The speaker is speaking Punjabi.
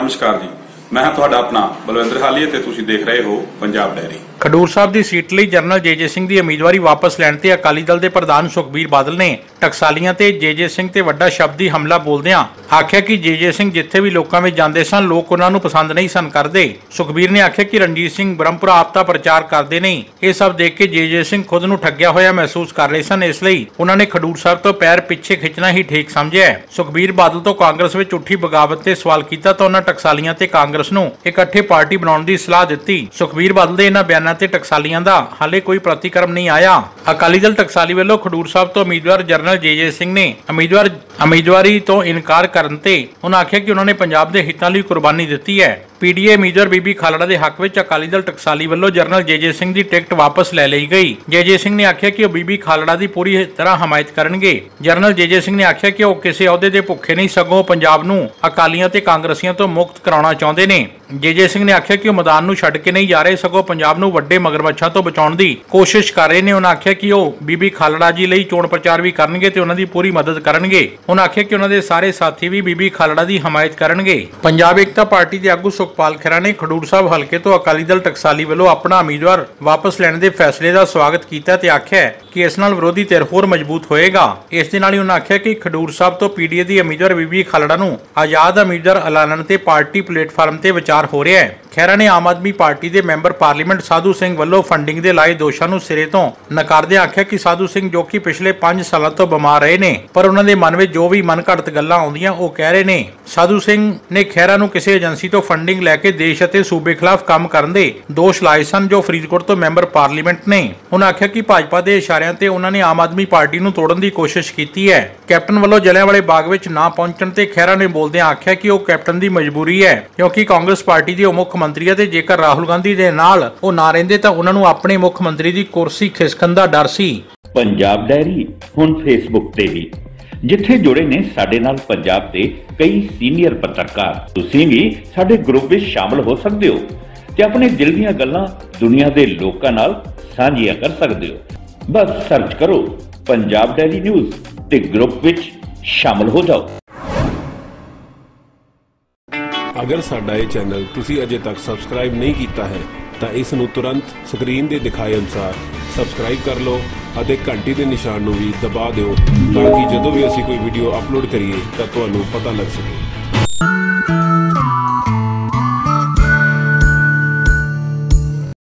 ਨਮਸਕਾਰ ਜੀ। ਮੈਂ ਤੁਹਾਡਾ ਆਪਣਾ ਬਲਵਿੰਦਰ ਹਾਲੀਆ ਤੇ ਤੁਸੀਂ ਦੇਖ ਰਹੇ ਹੋ ਪੰਜਾਬ ਡੈਰੀ। ਖਡੂਰ ਸਾਹਿਬ ਦੀ ਸੀਟ ਲਈ ਜਨਰਲ ਜੇਜੇ ਸਿੰਘ ਦੀ ਉਮੀਦਵਾਰੀ ਵਾਪਸ ਲੈਣ ਤੇ ਅਕਾਲੀ ਦਲ ਦੇ ਪ੍ਰਧਾਨ ਸੁਖਬੀਰ ਬਾਦਲ ਨੇ ਟਕਸਾਲੀਆਂ ਤੇ ਜੇਜੇ ਸਿੰਘ ਤੇ ਵੱਡਾ ਸ਼ਬਦੀ ਹਮਲਾ ਬੋਲਦਿਆਂ ਆਖਿਆ ਕਿ ਜੇਜੇ ਸਿੰਘ ਜਿੱਥੇ ਵੀ ਲੋਕਾਂ ਵਿੱਚ ਜਾਂਦੇ ਸਨ, ਲੋਕ ਉਹਨਾਂ ਨੂੰ ਪਸੰਦ ਨਹੀਂ ਸਨ ਕਰਦੇ। ਸੁਖਬੀਰ ਨੇ ਆਖਿਆ ਕਿ ਰਣਜੀਤ ਸਿੰਘ ਬ੍ਰਹਮਪੁਰਾ ਆਪ ਪ੍ਰਚਾਰ ਕਰਦੇ ਨਹੀਂ ਇਹ ਸਭ ਦੇਖ ਕੇ ਜੇਜੇ ਸਿੰਘ ਖੁਦ ਨੂੰ ਠੱਗਿਆ ਹੋਇਆ ਮਹਿਸੂਸ ਕਰ ਰਹੇ ਸਨ, ਇਸ ਲਈ ਉਹਨਾਂ ਨੇ ਖਡੂਰ ਸਾਹਿਬ ਤੋਂ ਪੈਰ ਪਿੱਛੇ ਖਿੱਚਣਾ ਹੀ ਠੀਕ ਸਮਝਿਆ ਸੁਖਬੀਰ ਬਾਦਲ ਤੋਂ ਕਾਂਗਰਸ ਵਿੱਚ ਉੱਠੀ ਬਗਾਵਤ ਤੇ ਸਵਾਲ ਕੀਤਾ ਤਾਂ ਉਹਨਾਂ ਟਕਸਾਲੀਆਂ ਤੇ ਕਾਂਗਰਸ ਨੂੰ ਇਕੱਠੇ ਪਾਰਟੀ ਬਣਾਉਣ ਦੀ ਸਲਾਹ ਦਿੱਤੀ। ਸੁਖਬੀਰ ਬਾਦਲ ਦੇ ਇਹਨਾਂ ਬਿਆਨਾਂ ਤੇ ਟਕਸਾਲੀਆਂ ਦਾ ਹਾਲੇ ਕੋਈ ਪ੍ਰਤੀਕਰਮ ਨਹੀਂ ਆਇਆ। ਅਕਾਲੀ ਦਲ ਟਕਸਾਲੀ ਵੱਲੋਂ ਖਡੂਰ ਸਾਹਿਬ ਤੋਂ ਉਮੀਦਵਾਰ ਜਨਰਲ ਜੇਜੇ ਸਿੰਘ ਨੇ ਉਮੀਦਵਾਰ ਉਮੀਦਵਾਰੀ ਤੋਂ ਇਨਕਾਰ ਕਰਨ ਤੇ ਉਹਨਾਂ ਆਖਿਆ ਕਿ ਉਹਨਾਂ ਨੇ ਪੰਜਾਬ ਦੇ ਹਿੱਤਾਂ ਲਈ ਕੁਰਬਾਨੀ ਦਿੱਤੀ ਹੈ। ਪੀਡੀਏ ਉਮੀਦਵਾਰ ਬੀਬੀ ਖਾਲੜਾ ਦੇ ਹੱਕ ਵਿੱਚ ਅਕਾਲੀ ਦਲ ਟਕਸਾਲੀ ਵੱਲੋਂ ਜਨਰਲ ਜੇਜੇ ਸਿੰਘ ਦੀ ਟਿਕਟ ਵਾਪਸ ਲੈ ਲਈ ਗਈ। ਜੇਜੇ ਸਿੰਘ ਨੇ ਆਖਿਆ ਕਿ ਉਹ ਬੀਬੀ ਖਾਲੜਾ ਦੀ ਪੂਰੀ ਤਰ੍ਹਾਂ ਹਮਾਇਤ ਕਰਨਗੇ। ਜਨਰਲ ਜੇਜੇ ਸਿੰਘ ਨੇ ਆਖਿਆ ਕਿ ਉਹ ਕਿਸੇ ਅਹੁਦੇ ਦੇ ਭੁੱਖੇ ਨਹੀਂ, ਸਗੋਂ ਪੰਜਾਬ ਨੂੰ ਅਕਾਲੀਆਂ ਤੇ ਕਾਂਗਰਸੀਆਂ ਤੋਂ ਮੁਕਤ ਕਰਾਉਣਾ ਚਾਹੁੰਦੇ ਨੇ। ਜੇਜੇ ਸਿੰਘ ਨੇ ਆਖਿਆ ਕਿ ਉਹ ਮੈਦਾਨ ਨੂੰ ਛੱਡ ਕੇ ਨਹੀਂ ਜਾ ਰਹੇ, ਸਗੋਂ ਪੰਜਾਬ ਨੂੰ ਵੱਡੇ ਮਗਰਮੱਛਾਂ ਤੋਂ ਬਚਾਉਣ ਦੀ ਕੋਸ਼ਿਸ਼ ਕਰ ਰਹੇ ਨੇ। ਉਹਨਾਂ ਆਖਿਆ ਕਿ ਉਹ ਬੀਬੀ ਖਾਲੜਾ ਜੀ ਲਈ ਚੋਣ ਪ੍ਰਚਾਰ ਵੀ ਕਰਨਗੇ ਤੇ ਉਹਨਾਂ ਦੀ ਪੂਰੀ ਮਦਦ ਕਰਨਗੇ। ਉਹਨਾਂ ਆਖਿਆ ਕਿ ਉਹਨਾਂ ਦੇ ਸਾਰੇ ਸਾਥੀ ਵੀ ਬੀਬੀ ਖਾਲੜਾ ਦੀ ਹਮਾਇਤ ਕਰਨਗੇ। ਪੰਜਾਬ ਏਕਤਾ ਪਾਰਟੀ ਦੇ ਆਗੂ ਸੁਖਪਾਲ ਖਹਿਰਾ ਨੇ ਖਡੂਰ ਸਾਹਿਬ ਹਲਕੇ ਤੋਂ ਅਕਾਲੀ ਦਲ ਟਕਸਾਲੀ ਵੱਲੋਂ ਆਪਣਾ ਉਮੀਦਵਾਰ ਵਾਪਸ ਲੈਣ ਦੇ ਫੈਸਲੇ ਦਾ ਸਵਾਗਤ ਕੀਤਾ ਤੇ ਆਖਿਆ ਕਿ ਇਸ ਨਾਲ ਵਿਰੋਧੀ ਧਿਰ ਹੋਰ ਮਜ਼ਬੂਤ ਹੋਏਗਾ। ਇਸ ਦੇ ਨਾਲ ਹੀ ਉਹਨਾਂ ਆਖਿਆ ਕਿ ਖਡੂਰ ਸਾਹਿਬ ਤੋਂ ਪੀਡੀਏ ਦੀ ਉਮੀਦਵਾਰ ਬੀਬੀ ਖਾਲੜਾ ਨੂੰ ਆਜ਼ਾਦ ਉਮੀਦਵਾਰ ਐਲਾਨਣ ਤੇ ਪਾਰਟੀ ਪਲੇਟਫਾਰਮ ਤੇ ਵਿਚਾਰ ਹੋ ਰਿਹਾ ਹੈ। ਖੈਰਾ ਨੇ ਆਮ ਆਦਮੀ ਪਾਰਟੀ ਦੇ ਮੈਂਬਰ ਪਾਰਲੀਮੈਂਟ ਸਾਧੂ ਸਿੰਘ ਵੱਲੋਂ ਫੰਡਿੰਗ ਦੇ ਲਾਏ ਦੋਸ਼ਾਂ ਨੂੰ ਸਿਰੇ ਤੋਂ ਨਕਾਰਦੇ ਆਖਿਆ ਕਿ ਸਾਧੂ ਸਿੰਘ ਜੋ ਕਿ ਪਿਛਲੇ 5 ਸਾਲਾਂ ਤੋਂ ਬਿਮਾਰ ਰਹੇ ਨੇ, ਪਰ ਉਹਨਾਂ ਦੇ ਮਨ ਵਿੱਚ ਜੋ ਵੀ ਮਨਘੜਤ ਗੱਲਾਂ ਆਉਂਦੀਆਂ ਉਹ ਕਹਿ ਰਹੇ ਨੇ। ਸਾਧੂ ਸਿੰਘ ਨੇ ਖੈਰਾ ਨੂੰ ਕਿਸੇ ਏਜੰਸੀ ਤੋਂ ਫੰਡਿੰਗ ਲੈ ਕੇ ਦੇਸ਼ ਅਤੇ ਸੂਬੇ ਖਿਲਾਫ ਕੰਮ ਕਰਨ ਦੇ ਦੋਸ਼ ਲਾਏ ਸਨ ਜੋ ਫਰੀਦਕੋਟ ਤੋਂ ਮੈਂਬਰ ਪਾਰਲੀਮੈਂਟ ਨੇ। ਉਹਨਾਂ ਆਖਿਆ ਕਿ ਭਾਜਪਾ ਦੇ ਇਸ਼ਾਰਿਆਂ ਤੇ ਉਹਨਾਂ ਨੇ ਆਮ ਆਦਮੀ ਪਾਰਟੀ ਨੂੰ ਤੋੜਨ ਦੀ ਕੋਸ਼ਿਸ਼ ਕੀਤੀ ਹੈ। ਕੈਪਟਨ ਵੱਲੋਂ ਜਲਿਆਂਵਾਲੇ ਬਾਗ ਵਿੱਚ ਨਾ ਪਹੁੰਚਣ ਤੇ ਖੈਰਾ ਨੇ ਬੋਲਦਿਆਂ ਆਖਿਆ ਕਿ ਉਹ ਕੈਪਟਨ ਦੀ ਮਜਬੂਰੀ ਹੈ, ਕਿਉਂਕਿ ਕਾਂਗਰਸ ਪਾਰਟੀ ਦੇ ਉਹ ਮੁੱਖ ਮੰਤਰੀ ਹੈ ਤੇ ਜੇਕਰ ਰਾਹੁਲ ਗਾਂਧੀ ਦੇ ਨਾਲ ਉਹ ਨਾ ਰਹਿੰਦੇ ਤਾਂ ਉਹਨਾਂ ਨੂੰ ਆਪਣੇ ਮੁੱਖ ਮੰਤਰੀ ਦੀ ਕੁਰਸੀ ਖਿਸਕਣ ਦਾ ਡਰ ਸੀ। ਪੰਜਾਬ ਡੈਰੀ, ਹੁਣ ਫੇਸਬੁੱਕ ਤੇ। ਵੀ ਜਿੱਥੇ ਜੁੜੇ ਨੇ ਸਾਡੇ ਨਾਲ ਪੰਜਾਬ ਦੇ ਕਈ ਸੀਨੀਅਰ ਪੱਤਰਕਾਰ। ਤੁਸੀਂ ਵੀ ਸਾਡੇ ਗਰੁੱਪ ਵਿੱਚ ਸ਼ਾਮਲ ਹੋ ਸਕਦੇ ਹੋ ਤੇ ਆਪਣੇ ਦਿਲ ਦੀਆਂ ਗੱਲਾਂ ਦੁਨੀਆ ਦੇ ਲੋਕਾਂ ਨਾਲ ਸਾਂਝੀਆਂ ਕਰ ਸਕਦੇ ਹੋ। ਬਸ ਸਰਚ ਕਰੋ ਪੰਜਾਬ ਡੈਰੀ ਨਿਊਜ਼ ਤੇ ਗਰੁੱਪ ਵਿੱਚ ਸ਼ਾਮਲ ਹੋ ਜਾਓ। ਅਗਰ ਸਾਡਾ ਇਹ ਚੈਨਲ ਤੁਸੀਂ ਅਜੇ ਤੱਕ ਸਬਸਕ੍ਰਾਈਬ ਨਹੀਂ ਕੀਤਾ ਹੈ, ਤਾਂ ਇਸ ਨੂੰ ਤੁਰੰਤ ਸਕਰੀਨ ਦੇ ਦਿਖਾਏ ਅਨੁਸਾਰ ਸਬਸਕ੍ਰਾਈਬ ਕਰ ਲਓ ਅਤੇ ਘੰਟੀ ਦੇ ਨਿਸ਼ਾਨ ਨੂੰ ਵੀ ਦਬਾ ਦਿਓ ਤਾਂ ਕਿ ਜਦੋਂ ਵੀ ਅਸੀਂ ਕੋਈ ਵੀਡੀਓ ਅਪਲੋਡ ਕਰੀਏ, ਤਾਂ ਤੁਹਾਨੂੰ ਪਤਾ ਲੱਗ ਸਕੇ।